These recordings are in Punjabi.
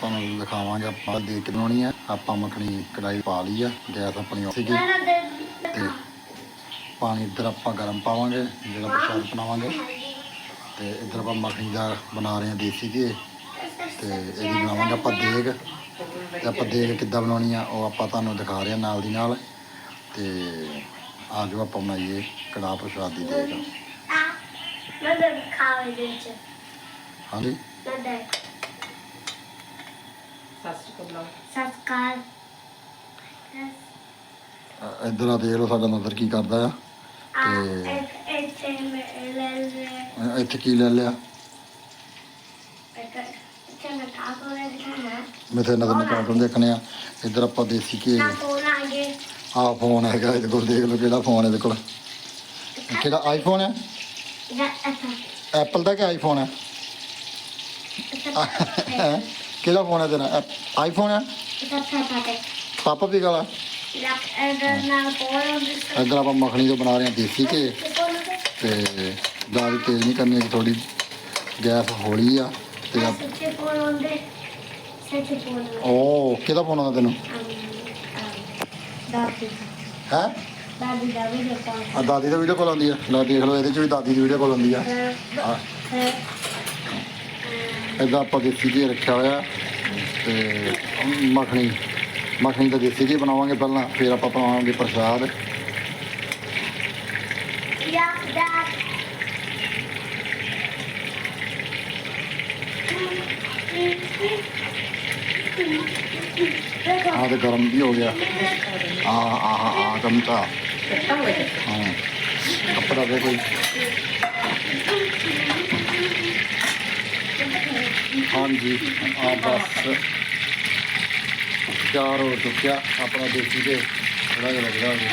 ਤੁਹਾਨੂੰ ਦਿਖਾਵਾਂਗੇ ਆਪਾਂ ਦੇਖ ਕੇ ਬਣਾਉਣੀ ਆ ਆਪਾਂ ਮੱਖਣੀ ਕੜਾਈ ਪਾ ਲਈ ਆ ਗੈਸ ਆਪਣੀ ਉੱਥੇ ਗਈ ਤੇ ਪਾਣੀ ਇੱਧਰ ਆਪਾਂ ਗਰਮ ਪਾਵਾਂਗੇ ਜਿਹੜਾ ਪ੍ਰਸ਼ਾਦ ਬਣਾਵਾਂਗੇ। ਤੇ ਇੱਧਰ ਆਪਾਂ ਮੱਖਣੀ ਦਾ ਬਣਾ ਰਹੇ ਹਾਂ ਦੇਸੀ ਘੀ। ਤੇ ਇਹਦੀ ਬਣਾਵਾਂਗੇ ਆਪਾਂ ਦੇਗ। ਤੇ ਆਪਾਂ ਦੇਗ ਕਿੱਦਾਂ ਬਣਾਉਣੀ ਆ ਉਹ ਆਪਾਂ ਤੁਹਾਨੂੰ ਦਿਖਾ ਰਹੇ ਹਾਂ ਨਾਲ ਦੀ ਨਾਲ। ਤੇ ਆ ਜਾਓ ਆਪਾਂ ਬਣਾਈਏ ਕੜਾਹ ਪ੍ਰਸ਼ਾਦ ਦੀ ਦੇਗ। ਮੈਂ ਤਾਂ ਖਾਵੇ ਦੇ ਹਾਂਜੀ। ਮੈਂ ਤਾਂ ਸੰਸਕਾਰ ਅ- ਇੱਧਰ ਆ ਦੇਖ ਲਓ ਸਾਡਾ ਨਜ਼ਰ ਕੀ ਕਰਦਾ ਆ। ਆ ਤੇ- ਇੱਕ ਇੱਥੇ ਮੈਂ ਲੈ ਲੈ ਅ, ਇੱਥੇ ਕੀ ਲੈ ਲਿਆ? ਇੱਕ ਇੱਥੇ ਮੈਂ ਕਾਕੋ ਲੈ ਦਿਖਾਣਾ ਮਿੱਥੇ ਨਜ਼ਰ ਨੂੰ ਕਾਰਟੂਨ ਦੇਖਣੇ ਆ। ਇੱਧਰ ਆਪਾਂ ਦੇਸੀ ਘੀ। ਨਾ ਫੋਨ ਆ ਗਏ। ਆ ਫੋਨ ਹੈਗਾ ਇਹਦੇ ਕੋਲ ਦੇਖ ਲਓ ਕਿਹੜਾ ਫੋਨ ਇਹਦੇ ਕੋਲ। ਕਿਹੜਾ ਆਈਫੋਨ ਹੈ ਇਹਦਾ ਐਪਲ ਦਾ ਕਿ ਆਈਫੋਨ ਹੈਂ? ਕਿਹੜਾ ਫੋਨ ਹੈ ਤੇਰਾ? ਆਈਫੋਨ ਹੈ? ਪਾਪਾ ਵੀ ਗਾਲਾ। ਕੋਲ ਇੱਧਰ ਆਪਾਂ ਮੱਖਣੀ ਤੋਂ ਬਣਾ ਰਹੇ ਹਾਂ ਦੇਸੀ ਘੀ ਤੇ ਜ਼ਿਆਦਾ ਤੇਜ਼ ਨਹੀਂ ਕਰਨੀ ਥੋੜੀ ਗੈਸ ਹੌਲੀ ਆ ਤੇ ਉਹ ਕਿਹਦਾ ਫੋਨ ਆਉਂਦਾ ਤੈਨੂੰ? ਦਾਦੀ ਹੈ? ਦਾਦੀ ਦਾ ਵੀ ਦੇਖਾ ਆ ਦਾਦੀ ਦਾ ਵੀਡੀਓ ਕਾਲ ਆਉਂਦੀ ਆ। ਲੈ ਦੇਖ ਲਓ ਇਹਦੇ ਚ ਵੀ ਦਾਦੀ ਦੀ ਵੀਡੀਓ ਕਾਲ ਆਉਂਦੀ ਆ। ਆ। ਇੱਦਾਂ ਆਪਾਂ ਦੇਸੀ ਘੀ ਰੱਖਿਆ ਹੋਇਆ ਤੇ ਮੱਖਣੀ ਮੱਖਣੀ ਦਾ ਦੇਸੀ ਘੀ ਬਣਾਵਾਂਗੇ ਪਹਿਲਾਂ ਫਿਰ ਆਪਾਂ ਬਣਾਵਾਂਗੇ ਪ੍ਰਸ਼ਾਦ। ਆਹ ਤੇ ਗਰਮ ਵੀ ਹੋ ਗਿਆ। ਆ ਆ ਆ ਚਮਚਾ ਹਾਂ ਕੱਪੜਾ ਦੇ ਕੋਈ ਹਾਂਜੀ ਆ ਬਸ ਤਿਆਰ ਹੋ ਚੁੱਕਿਆ। ਆਪਣਾ ਦੇਸੀ ਘੀ ਥੋੜਾ ਜਿਹਾ ਲੱਗਦਾ ਜੀ।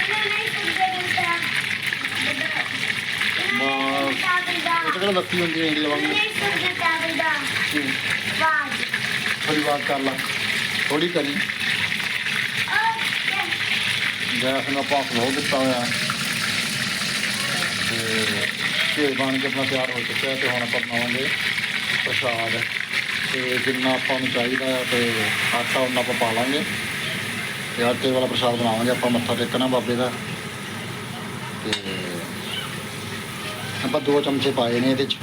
ਬਸ ਇਹ ਤਾਂ ਕਿਹੜਾ ਹੁੰਦੀ ਹੈ ਲਵਾਂਗੇ ਥੋੜੀ ਬਾਤ ਕਰ ਲਾ। ਥੋੜੀ ਕਰੀ। ਗੈਸ ਨਾਲ ਆਪਾਂ ਸਲੋ ਦਿੱਤਾ ਹੋਇਆ। ਤੇ ਘੇ ਬਣ ਕੇ ਆਪਣਾ ਤਿਆਰ ਹੋ ਚੁੱਕਿਆ ਤੇ ਹੁਣ ਆਪਾਂ ਬਣਾਵਾਂਗੇ ਪ੍ਰਸ਼ਾਦ। ਤੇ ਜਿੰਨਾ ਆਪਾਂ ਨੂੰ ਚਾਹੀਦਾ ਆ ਤੇ ਆਟਾ ਉਹਨਾਂ ਆਪਾਂ ਪਾ ਲਾਂਗੇ। ਤੇ ਆਟੇ ਵਾਲਾ ਪ੍ਰਸ਼ਾਦ ਬਣਾਵਾਂਗੇ, ਆਪਾਂ ਮੱਥਾ ਟੇਕਣਾ ਬਾਬੇ ਦਾ। ਤੇ ਆਪਾਂ ਦੋ ਚਮਚੇ ਪਾਏ ਨੇ ਇਹਦੇ ਚ।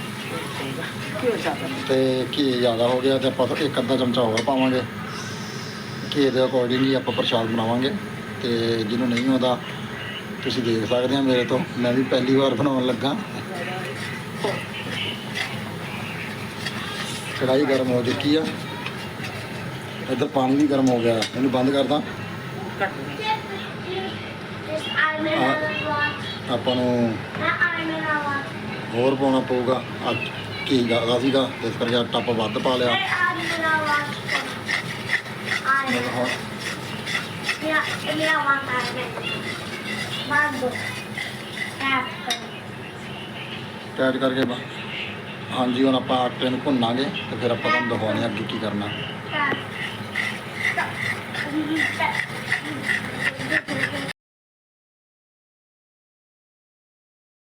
ਤੇ ਘੀ ਜ਼ਿਆਦਾ ਹੋ ਗਿਆ ਤੇ ਆਪਾਂ ਇੱਕ ਅੱਧਾ ਚਮਚਾ ਹੋਰ ਪਾਵਾਂਗੇ। ਘੀ ਦੇ ਅਕੋਰਡਿੰਗ ਹੀ ਆਪਾਂ ਪ੍ਰਸ਼ਾਦ ਬਣਾਵਾਂਗੇ। ਤੇ ਜਿਹਨੂੰ ਨਹੀਂ ਆਉਂਦਾ, ਤੁਸੀਂ ਦੇਖ ਸਕਦੇ ਆ ਮੇਰੇ ਤੋਂ। ਮੈਂ ਵੀ ਪਹਿਲੀ ਵਾਰ ਬਣਾਉਣ ਲੱਗਾ। ਕੜਾਈ ਗਰਮ ਹੋ ਚੁੱਕੀ ਆ। ਇੱਧਰ ਪਾਣੀ ਵੀ ਗਰਮ ਹੋ ਗਿਆ। ਇਹਨੂੰ ਬੰਦ ਕਰਦਾ। ਆਪਾਂ ਨੂੰ ਹੋਰ ਪਾਉਣਾ ਪਊਗਾ। ਆ ਘੀ ਜ਼ਿਆਦਾ ਸੀਗਾ। ਇਸ ਕਰਕੇ ਆਟਾ ਆਪਾਂ ਵੱਧ ਪਾ ਲਿਆ। ਹੁਣ ਟੈਟ ਕਰਕੇ ਬਾ- ਹਾਂਜੀ, ਹੁਣ ਆਪਾਂ ਆਟੇ ਨੂੰ ਭੁੰਨਾਂਗੇ ਤੇ ਫਿਰ ਆਪਾਂ ਤੁਹਾਨੂੰ ਦਿਖਾਉਂਦੇ ਹਾਂ ਅੱਗੇ ਕੀ ਕਰਨਾ।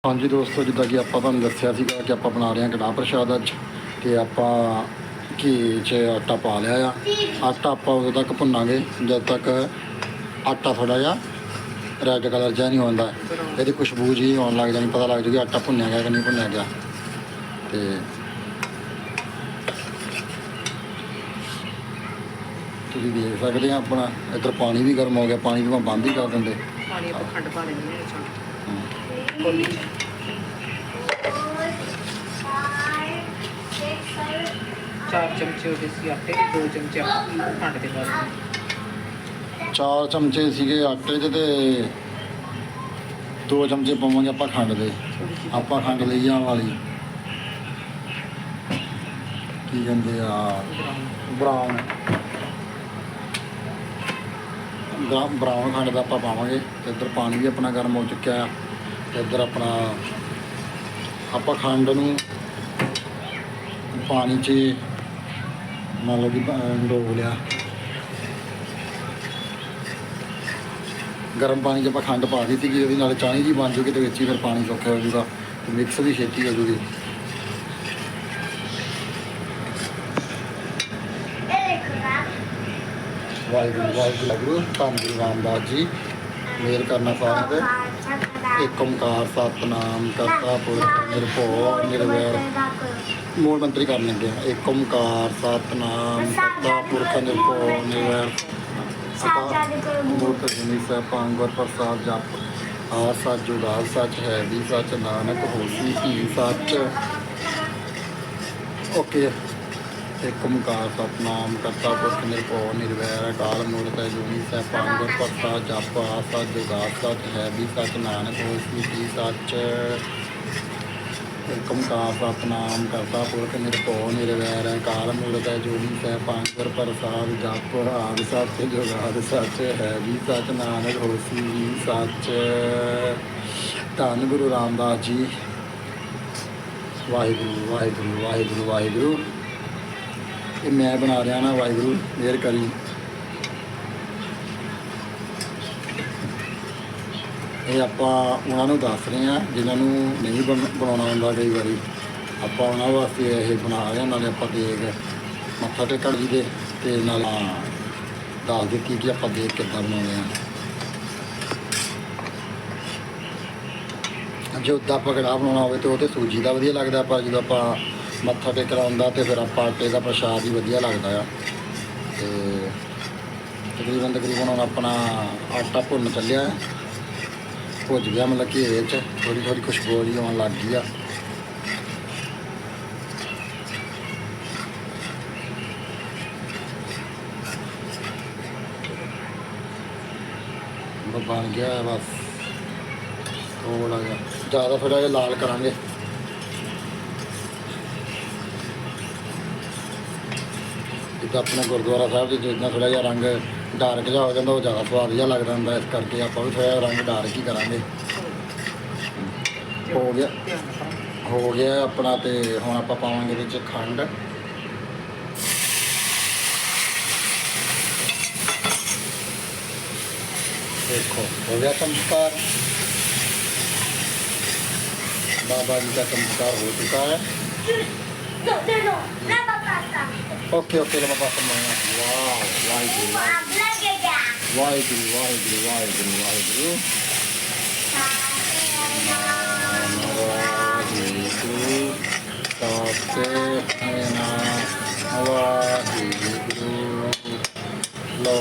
ਹਾਂਜੀ ਦੋਸਤੋ, ਜਿੱਦਾਂ ਕਿ ਆਪਾਂ ਤੁਹਾਨੂੰ ਦੱਸਿਆ ਸੀਗਾ ਕਿ ਆਪਾਂ ਬਣਾ ਰਹੇ ਹਾਂ ਕੜਾਹ ਪ੍ਰਸ਼ਾਦ ਅੱਜ ਤੇ ਆਪਾਂ ਘੀ 'ਚ ਆਟਾ ਪਾ ਲਿਆ ਆ। ਆਟਾ ਆਪਾਂ ਉਦੋਂ ਤੱਕ ਭੁੰਨਾਂਗੇ, ਜਦ ਤੱਕ ਆਟਾ ਥੋੜਾ ਜਿਹਾ ਰੈੱਡ ਕਲਰ ਜਿਹਾ ਨਹੀਂ ਹੁੰਦਾ। ਇਹਦੀ ਖੁਸ਼ਬੂ ਜੀ ਆਉਣ ਲੱਗ ਜਾਣੀ, ਪਤਾ ਲੱਗ ਜੂਗੀ ਆਟਾ ਭੁੰਨਿਆ ਗਿਆ ਕਿ ਨਹੀਂ ਭੁੰਨਿਆ ਗਿਆ। ਤੇ ਤੁਸੀਂ ਦੇਖ ਸਕਦੇ ਆ ਆਪਣਾ ਇੱਧਰ ਪਾਣੀ ਵੀ ਗਰਮ ਹੋ ਗਿਆ ਪਾਣੀ ਨੂੰ ਬੰਦ ਹੀ ਕਰ ਦਿੰਦੇ। ਪਾਣੀ ਆਪਾਂ ਖੰਡ ਪਾ ਲੈਂਦੇ ਹਾਂ ਚੋਂ। ਕੋਲੀ ਚਾਰ ਚਮਚੇ ਉਹਦੇ ਸੀ ਆਟੇ ਦੇ ਦੋ ਚਮਚੇ ਆਪਾਂ ਖੰਡ ਦੇ ਪਾ ਦਿੰਦੇ ਚਾਰ ਚਮਚੇ ਸੀਗੇ ਆਟੇ ਦੇ ਤੇ ਦੋ ਚਮਚੇ ਪਾਵਾਂਗੇ ਆਪਾਂ ਖੰਡ ਦੇ। ਆਪਾਂ ਖੰਡ ਲਈ ਆ ਵਾਲੀ। ਕੀ ਕਹਿੰਦੇ ਆ? Brown। ਬ੍ਰਾਊਨ ਬਰਾ- ਬਰਾਊਨ ਖੰਡ ਦਾ ਆਪਾਂ ਪਾਵਾਂਗੇ। ਤੇ ਇੱਧਰ ਪਾਣੀ ਵੀ ਆਪਣਾ ਗਰਮ ਹੋ ਚੁੱਕਿਆ ਆ। ਤੇ ਇੱਧਰ ਆਪਣਾ ਆਪਾਂ ਖੰਡ ਨੂੰ ਪਾਣੀ 'ਚ ਮੰਨ ਲਓ ਕਿ ਡੋਬ ਲਿਆ। ਗਰਮ ਪਾਣੀ 'ਚ ਆਪਾਂ ਖੰਡ ਪਾ ਦਿੱਤੀ ਕਿ ਉਹਦੀ ਨਾਲ ਚਾਣੀ ਜੀ ਬਣ ਜੂਗੀ ਤੇ ਵਿੱਚ ਹੀ ਫਿਰ ਪਾਣੀ ਸੌਖਾ ਹੋ ਜੂਗਾ ਮਿਕਸ ਵੀ ਛੇਤੀ ਹੋ ਜੂਗੀ ਇਹ ਦੇਖੋ ਵਾਹਿਗੁਰੂ ਵਾਹਿਗੁਰੂ, ਧੰਨ ਗੁਰੂ ਰਾਮਦਾਸ ਜੀ। ਮੇਰ ਕਰਨਾ ਸਾਹਿਬ। ਇੱਕ ਓੰਕਾਰ ਸਤਨਾਮ ਕਰਤਾ ਪੁਰਖ ਨਿਰਭਉ ਨਿਰਵੈਰ। ਮੂਲ ਮੰਤਰੀ ਕਰ ਲੈਂਦੇ ਆ। ਇੱਕ ਓਮਕਾਰ ਸਤਨਾਮ ਕਰਤਾ ਪੁਰਖ ਨਿਰਭਉ ਨਿਰਵੈਰ। ਅਕਾ ਮੂਰਤ ਜਿਨੀ ਸਹਿਬਾਂ ਗੁਰ ਪ੍ਰਸਾਦ ਜਪ। ਆ ਸੱਚ ਜੁਗਾ ਸੱਚ ਹੈ ਵੀ ਸੱਚ ਨਾਨਕ ਹੋਸੀ ਹੀ ਸੱਚ। ਓਕੇ। ਇੱਕ ਓੰਕਾਰ ਸਤਨਾਮ ਕਰਤਾ ਪੁਰਖ ਨਿਰਭਉ, ਨਿਰਵੈਰ, ਅਕਾਲ ਮੂਰਤ ਜੁਨੀ ਸਹਿਬਾਂ ਗੁਰ ਪ੍ਰਸਾਦ ਜਪ ਆ ਸੱਚ ਜੁਗਾ ਸੱਚ ਹੈ ਵੀ ਸੱਚ, ਨਾਨਕ ਹੋਸੀ ਹੀ ਸੱਚ। ਇੱਕ ਓੰਕਾਰ ਸਤਨਾਮ ਕਰਤਾ ਪੁਰਖ ਨਿਰਭਉ, ਨਿਰਵੈਰ, ਅਕਾਲ ਮੂਰਤ ਜੁਨੀ ਸਹਿਬਾਂ ਗੁਰ ਪ੍ਰਸਾਦ, ਜਪ ਆਦਿ ਸੱਚ, ਜੁਗਾਦ ਸੱਚ ਹੈ ਵੀ ਸੱਚ, ਨਾਨਕ ਹੋਸੀ ਵੀ ਸੱਚ। ਧੰਨ ਗੁਰੂ ਰਾਮਦਾਸ ਜੀ। ਵਾਹਿਗੁਰੂ ਵਾਹਿਗੁਰੂ ਵਾਹਿਗੁਰੂ ਵਾਹਿਗੁਰੂ। ਇਹ ਮੈਂ ਬਣਾ ਰਿਹਾ ਨਾ ਵਾਹਿਗੁਰੂ, ਮਿਹਰ ਕਰੀ। ਇਹ ਆਪਾਂ ਉਹਨਾਂ ਨੂੰ ਦੱਸ ਰਹੇ ਆ ਜਿਨ੍ਹਾਂ ਨੂੰ ਨਹੀਂ ਬਣ- ਬਣਾਉਣਾ ਹੁੰਦਾ ਕਈ ਵਾਰੀ। ਆਪਾਂ ਉਹਨਾਂ ਵਾਸਤੇ ਇਹ ਬਣਾ ਰਹੇ ਹਾਂ, ਨਾਲੇ ਆਪਾਂ ਦੇਖ, ਮੱਥਾ ਟੇਕਣ ਜੀ ਦੇ, ਤੇ ਨਾਲ ਦੱਸ ਦਿੱਤੀ ਕਿ ਆਪਾਂ ਦੇਖ ਕਿੱਦਾਂ ਬਣਾਉਣੇ ਆ ਜੇ ਉੱਦਾਂ ਆਪਾਂ ਕੜਾਹ ਬਣਾਉਣਾ ਹੋਵੇ ਤੇ ਉਹ ਤੇ ਸੂਜੀ ਦਾ ਵਧੀਆ ਲੱਗਦਾ, ਪਰ ਜਦੋਂ ਆਪਾਂ ਮੱਥਾ ਟੇਕਣਾ ਆਉਂਦਾ ਤੇ ਫਿਰ ਆਪਾਂ ਆਟੇ ਦਾ ਪ੍ਰਸ਼ਾਦ ਹੀ ਵਧੀਆ ਲੱਗਦਾ ਆ। ਤੇ ਤਕਰੀਬਨ ਤਕਰੀਬਨ ਹੁਣ ਆਪਣਾ ਆਟਾ ਭੁੰਨ ਚੱਲਿਆ ਭੁੱਜ ਗਿਆ ਮਤਲਬ ਕਿ ਇਹ 'ਚ ਥੋੜੀ ਥੋੜੀ ਖੁਸ਼ਬੂ ਜਿਹੀ ਆਉਣ ਲੱਗ ਗਈ ਆ। ਬਣ ਗਿਆ ਹੈ ਬਸ। ਥੋੜਾ ਜਿਹਾ ਜ਼ਿਆਦਾ ਥੋੜਾ ਜਿਹਾ ਲਾਲ ਕਰਾਂਗੇ। ਜਿੱਦਾਂ ਆਪਣੇ ਗੁਰਦੁਆਰਾ ਸਾਹਿਬ ਦੇ ਜਿੰਨਾ ਥੋੜ੍ਹਾ ਜਿਹਾ ਰੰਗ ਡਾਰਕ ਜਿਹਾ ਹੋ ਜਾਂਦਾ, ਉਹ ਜ਼ਿਆਦਾ ਸਵਾਦ ਜਿਹਾ ਲੱਗਦਾ ਹੁੰਦਾ, ਇਸ ਕਰਕੇ ਆਪਾਂ ਵੀ ਥੋੜ੍ਹਾ ਜਿਹਾ ਰੰਗ ਡਾਰਕ ਹੀ ਕਰਾਂਗੇ। ਹੋ ਗਿਆ ਹੋ ਗਿਆ ਆਪਣਾ ਤੇ ਹੁਣ ਆਪਾਂ ਪਾਵਾਂਗੇ ਇਹਦੇ ਚ ਖੰਡ। ਦੇਖੋ, ਹੋ ਗਿਆ ਚਮਤਕਾਰ। ਬਾਬਾ ਜੀ ਦਾ ਚਮਤਕਾਰ ਹੋ ਚੁੱਕਾ ਹੈ। Okay, okay, let me pass them No, no, no. Nababasa. Okay, okay. Nababasa mo nga. Wow. Widely, widely. Widely, widely, widely, widely. लो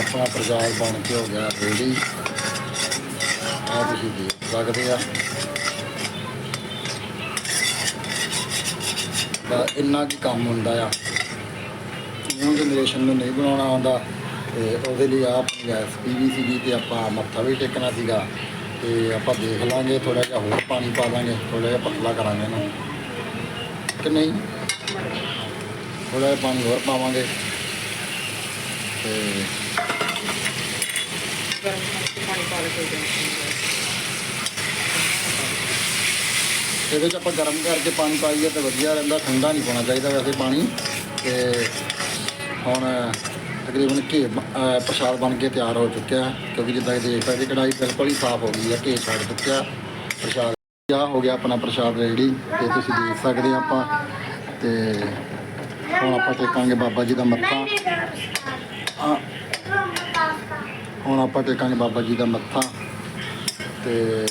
अपना प्रचार बन के हो गया रेडी आप ही स्वागत है ਕੇ ਇੰਨਾ ਕੀ ਕੰਮ ਹੁੰਦਾ ਆ। ਨਿਊ ਜਨਰੇਸ਼ਨ ਨੂੰ ਨਹੀਂ ਬਣਾਉਣਾ ਆਉਂਦਾ, ਤੇ ਉਹਦੇ ਲਈ ਆਪ ਰੈਸਪੀ ਵੀ ਸੀਗੀ ਤੇ ਆਪਾਂ ਮੱਥਾ ਵੀ ਟੇਕਣਾ ਸੀਗਾ। ਤੇ ਆਪਾਂ ਦੇਖ ਲਾਂਗੇ ਥੋੜਾ ਜਿਹਾ ਹੋਰ ਪਾਣੀ ਪਾ ਦਾਂਗੇ ਥੋੜਾ ਜਿਹਾ ਪਤਲਾ ਕਰਾਂਗੇ ਇਹਨੂੰ। ਕਿ ਨਹੀਂ? ਥੋੜਾ ਜਿਹਾ ਪਾਣੀ ਹੋਰ ਪਾਵਾਂਗੇ। ਤੇ ਗਰਮ ਪਾਣੀ ਪਾ ਕੇ ਦੇ ਇਹਦੇ 'ਚ ਆਪਾਂ ਗਰਮ ਕਰਕੇ ਪਾਣੀ ਪਾਈਏ ਤੇ ਵਧੀਆ ਰਹਿੰਦਾ, ਠੰਡਾ ਨਹੀਂ ਪਾਉਣਾ ਚਾਹੀਦਾ ਵੈਸੇ ਪਾਣੀ। ਤੇ ਹੁਣ ਤਕਰੀਬਨ ਘੇ ਪ੍ਰਸ਼ਾਦ ਬਣ ਕੇ ਤਿਆਰ ਹੋ ਚੁੱਕਿਆ, ਕਿਉਂਕਿ ਜਿੱਦਾਂ ਕਿ ਦੇਖ ਸਕਦੇ ਕੜਾਈ ਬਿਲਕੁਲ ਹੀ ਸਾਫ਼ ਹੋ ਗਈ ਹੈ, ਘੇ ਛੱਡ ਚੁੱਕਿਆ, ਪ੍ਰਸ਼ਾਦ ਆ ਹੋ ਗਿਆ ਆਪਣਾ ਪ੍ਰਸ਼ਾਦ ਰੈਡੀ ਤੇ ਤੁਸੀਂ ਦੇਖ ਸਕਦੇ ਆਪਾਂ, ਤੇ ਹੁਣ ਆਪਾਂ ਟੇਕਾਂਗੇ ਬਾਬਾ ਜੀ ਦਾ ਮੱਥਾ। ਹੁਣ ਆਪਾਂ ਟੇਕਾਂਗੇ ਬਾਬਾ ਜੀ ਦਾ ਮੱਥਾ, ਤੇ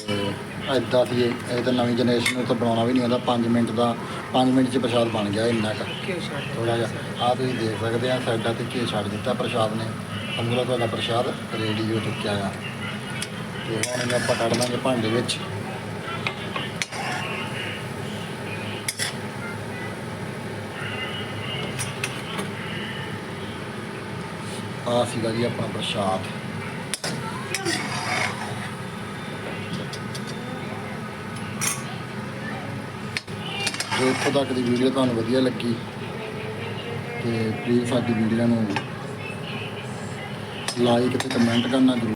ਐਦਾਂ ਸੀ ਇਹ ਤਾਂ ਨਵੀਂ ਜਨਰੇਸ਼ਨ ਨੂੰ ਤਾਂ ਬਣਾਉਣਾ ਵੀ ਨਹੀਂ ਆਉਂਦਾ 5 ਮਿੰਟ ਦਾ 5 ਮਿੰਟ 'ਚ ਪ੍ਰਸ਼ਾਦ ਬਣ ਗਿਆ ਇੰਨਾ ਕੁ। ਕਿਉਂ ਛੱਡ ਥੋੜਾ ਜਿਹਾ ਆ ਤੁਸੀਂ ਦੇਖ ਸਕਦੇ ਆ, ਸਾਡਾ ਤੇ ਘੀ ਛੱਡ ਦਿੱਤਾ ਪ੍ਰਸ਼ਾਦ ਨੇ। ਅੰਦਰੋਂ ਤੁਹਾਡਾ ਪ੍ਰਸ਼ਾਦ ਰੈਡੀ ਹੋ ਚੁੱਕਿਆ ਆ। ਤੇ ਹੁਣ ਇਹਨੂੰ ਆਪਾਂ ਕੱਢ ਦਾਂਗੇ ਭਾਂਡੇ ਵਿੱਚ। ਆ ਸੀਗਾ ਜੀ ਆਪਣਾ ਪ੍ਰਸ਼ਾਦ। ਜੇ ਇੱਥੋਂ ਤੱਕ ਦੀ ਵੀਡੀਓ ਤੁਹਾਨੂੰ ਵਧੀਆ ਲੱਗੀ ਤੇ ਪਲੀਜ਼ ਸਾਡੀ ਵੀਡੀਓ ਨੂੰ ਲਾਈਕ ਤੇ ਕਮੈਂਟ ਕਰਨਾ ਜ਼ਰੂਰ।